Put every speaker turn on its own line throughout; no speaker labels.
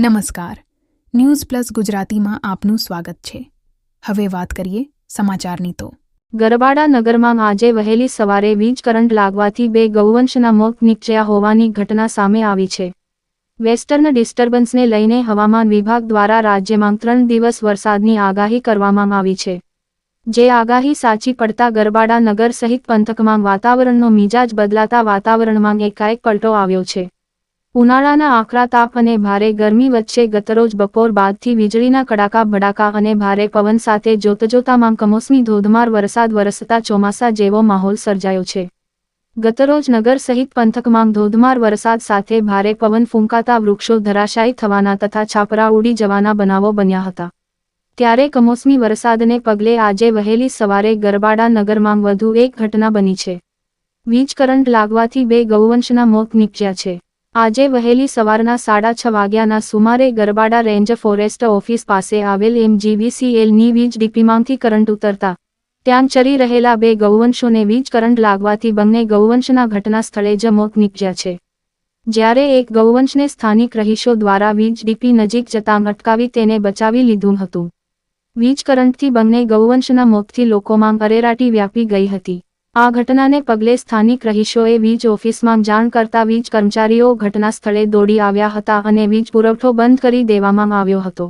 નમસ્કાર. News plus ગુજરાતીમાં આપનું સ્વાગત છે. હવે વાત કરીએ સમાચારની તો.
ગરબાડા નગરમાં આજે વહેલી સવારે વીજ કરંટ લાગવાથી બે ગૌવંશના મોત નીપજ્યા હોવાની ઘટના સામે આવી છે. વેસ્ટર્ન ડિસ્ટર્બન્સને લઈને હવામાન વિભાગ દ્વારા રાજ્યમાં ત્રણ દિવસ વરસાદની આગાહી કરવામાં આવી છે. જે આગાહી સાચી પડતા ગરબાડા નગર સહિત પંથકમાં વાતાવરણનો મિજાજ બદલાતા વાતાવરણમાં એકાએક પલટો આવ્યો છે. ઉનાળાના આકરા તાપ અને ભારે ગરમી વચ્ચે ગતરોજ બપોર બાદથી વીજળીના કડાકા, ભડાકા અને ભારે પવન સાથે જોતજોતામાં કમોસમી ધોધમાર વરસાદ વરસતા ચોમાસા જેવો માહોલ સર્જાયો છે. ગતરોજ નગર સહિત પંથકમાં ધોધમાર વરસાદ સાથે ભારે પવન ફૂંકાતા વૃક્ષો ધરાશાયી થવાના તથા છાપરા ઉડી જવાના બનાવો બન્યા હતા. ત્યારે કમોસમી વરસાદને પગલે આજે વહેલી સવારે ગરબાડા નગરમાં વધુ એક ઘટના બની છે. વીજ કરંટ લાગવાથી બે ગૌવંશના મોત નીપજ્યા છે. આજે વહેલી સવારના સાડા છ વાગ્યાના સુમારે ગરબાડા રેન્જ ફોરેસ્ટ ઓફિસ પાસે આવેલ એમજીવીસીએલની વીજ ડીપીમાંથી કરંટ ઉતરતા. ત્યાં ચરી રહેલા બે ગૌવંશોને વીજ કરંટ લાગવાથી બંને ગૌવંશના ઘટના સ્થળે જ મોત નીપજ્યા છે. જ્યારે એક ગૌવંશને સ્થાનિક રહીશો દ્વારા વીજ ડીપી નજીક જતાં અટકાવી તેને બચાવી લીધું હતું. વીજ કરંટથી બંને ગૌવંશના મોતથી લોકોમાં અરેરાટી વ્યાપી ગઈ હતી. આ ઘટનાને પગલે સ્થાનિક રહીશોએ વીજ ઓફિસમાં જાણ કરતા વીજ કર્મચારીઓ ઘટના સ્થળે દોડી આવ્યા હતા અને વીજ પુરવઠો બંધ કરી દેવામાં આવ્યો હતો.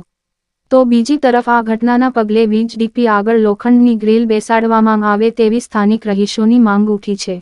તો બીજી તરફ આ ઘટનાના પગલે વીજ ડીપી આગળ લોખંડની ગ્રીલ બેસાડવામાં આવે તેવી સ્થાનિક રહીશોની માંગ ઉઠી છે.